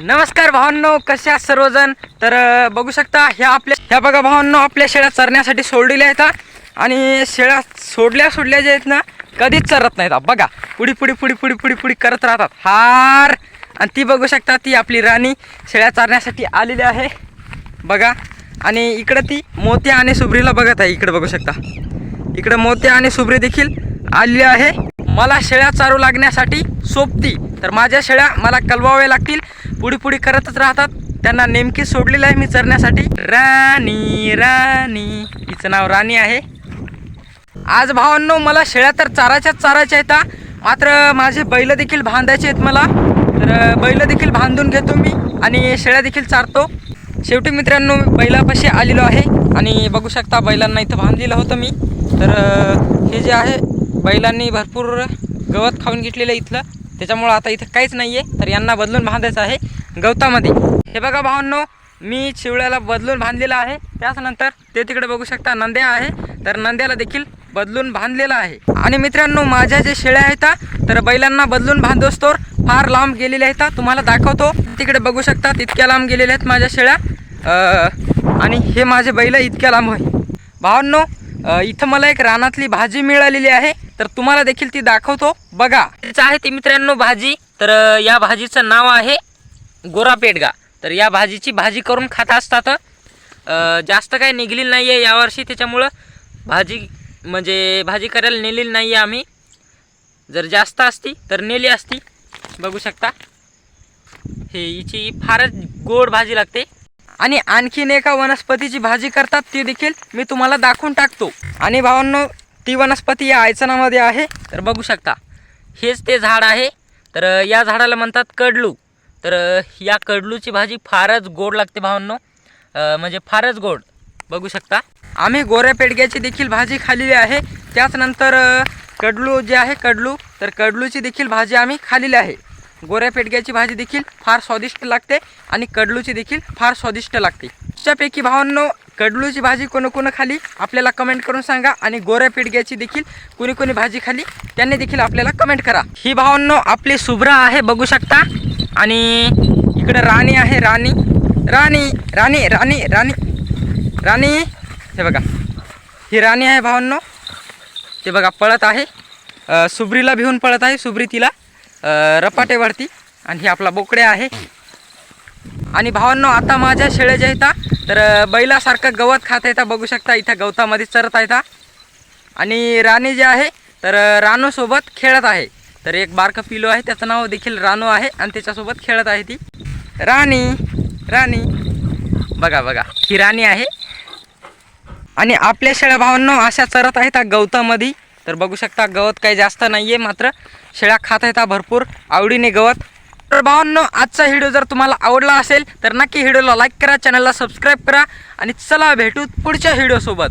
नमस्कार भावांनो कसे आहात सर्वजण? तर बघू शकता ह्या आपल्या ह्या बघा भावांनो आपल्या शेळ्या चरण्यासाठी सोडलेल्या आहेत आणि शेळ्या सोडल्या सोडल्या ज्या आहेत ना कधीच चरत नाहीत बघा पुढी पुढी पुढी पुढी पुढी पुढी करत राहतात हार. आणि ती बघू शकता ती आपली राणी शेळ्या चारण्यासाठी आलेली आहे. बघा आणि इकडं ती मोत्या आणि सुब्रीला बघत आहे इकडं बघू शकता. इकडं मोत्या आणि सुब्री देखील आलेली आहे. मला शेळ्या चारू लागण्यासाठी सोबती तर माझ्या शेळ्या मला कलवावे लागतील. पुढी पुढी करतच राहतात. त्यांना नेमकी सोडलेलं आहे मी चरण्यासाठी. राणी राणी. हिचं नाव राणी आहे. आज भावांनो मला शेळ्या तर चाराच्याच चारायच्या आहेत मात्र माझे बैल देखील बांधायचे आहेत मला. तर बैल देखील बांधून घेतो मी आणि शेळ्या देखील चारतो. शेवटी मित्रांनो मी बैलापाशी आलेलो आहे आणि बघू शकता बैलांना इथं बांधलेलं होतं मी. तर हे जे आहे बैलांनी भरपूर गवत खाऊन घेतलेलं इथलं. त्याच्यामुळं आता इथं काहीच नाही आहे तर यांना बदलून बांधायचं आहे गवतामध्ये. हे बघा भावांनो मी शिवळ्याला बदलून बांधलेला आहे. त्याचनंतर ते तिकडे बघू शकता नंद्या आहे. तर नंद्याला देखील बदलून बांधलेला आहे. आणि मित्रांनो माझ्या जे शेळ्या आहेत तर बैलांना बदलून बांधोस्तोर फार लांब गेलेल्या आहेत तुम्हाला दाखवतो. तिकडे बघू शकता तितक्या लांब गेलेल्या आहेत माझ्या शेळ्या. आणि हे माझे बैल इतक्या लांब आहे. भावांनो इथं मला एक रानातली भाजी मिळालेली आहे. तर तुम्हाला देखील ती दाखवतो. बघा तिचं आहे ती मित्रांनो भाजी. तर या भाजीचं नाव आहे गोरा पेटगा तर या भाजीची भाजी करून खात असतात. जास्त काही निघलेली नाही आहे यावर्षी. त्याच्यामुळं भाजी म्हणजे भाजी करायला नेलेली नाही आहे आम्ही. जर जास्त असती तर नेली असती. बघू शकता. हे हिची फारच गोड भाजी लागते. आणि आणखीन एका वनस्पतीची भाजी करतात ती देखील मी तुम्हाला दाखवून टाकतो. आणि भावांनो ती वनस्पती या आयचनामध्ये आहे. तर बघू शकता हेच ते झाड आहे. तर या झाडाला म्हणतात कडलू. तर या कडलूची भाजी फारच गोड लागते भावांनो. म्हणजे फारच गोड. बघू शकता. आम्ही गोऱ्या पेडग्याची देखील भाजी खाल्लेली आहे. त्याचनंतर कडलू जे आहे कडलू तर कडलूची देखील भाजी आम्ही खालेली आहे. गोऱ्या पेडग्याची भाजी देखील फार स्वादिष्ट लागते आणि कडलूची देखील फार स्वादिष्ट लागते. त्यापैकी भावांनो कडलूची भाजी कोण कोण खाली आपल्याला कमेंट करून सांगा. आणि गोऱ्या पिडग्याची देखील कोणी कोणी भाजी खाली त्यांनी देखील आपल्याला कमेंट करा. ही भावांनो आपली शुभ्रा आहे बघू शकता. आणि इकडं राणी आहे राणी. राणी राणी राणी राणी. राणी हे बघा. ही राणी आहे भावांनो. ते बघा पळत आहे. सुब्रीला भिवून पळत आहे. सुब्री तिला रपाटेवरती. आणि ही आपला बोकडे आहे. आणि भावांनो आता माझ्या शेळ्या ज्या आहेत तर बैलासारखं गवत खात आहेत बघू शकता इथं गवतामध्ये चरत आहेत आणि राणी जे आहे तर रानूसोबत खेळत आहे. तर एक बारकं पिलो आहे त्याचं नाव देखील रानू आहे आणि त्याच्यासोबत खेळत आहे ती. राणी राणी. बघा बघा ही राणी आहे. आणि आपल्या शेळ्या भावांनो अशा चरत आहेत गवतामध्ये. तर बघू शकता गवत काही जास्त नाही आहे मात्र शेळ्या खात आहेत भरपूर. आवडीने गवत तर भावांनो आजचा व्हिडिओ जर तुम्हाला आवडला असेल तर नक्की व्हिडिओला लाईक करा चॅनलला सबस्क्राईब करा आणि चला भेटू पुढच्या व्हिडिओसोबत.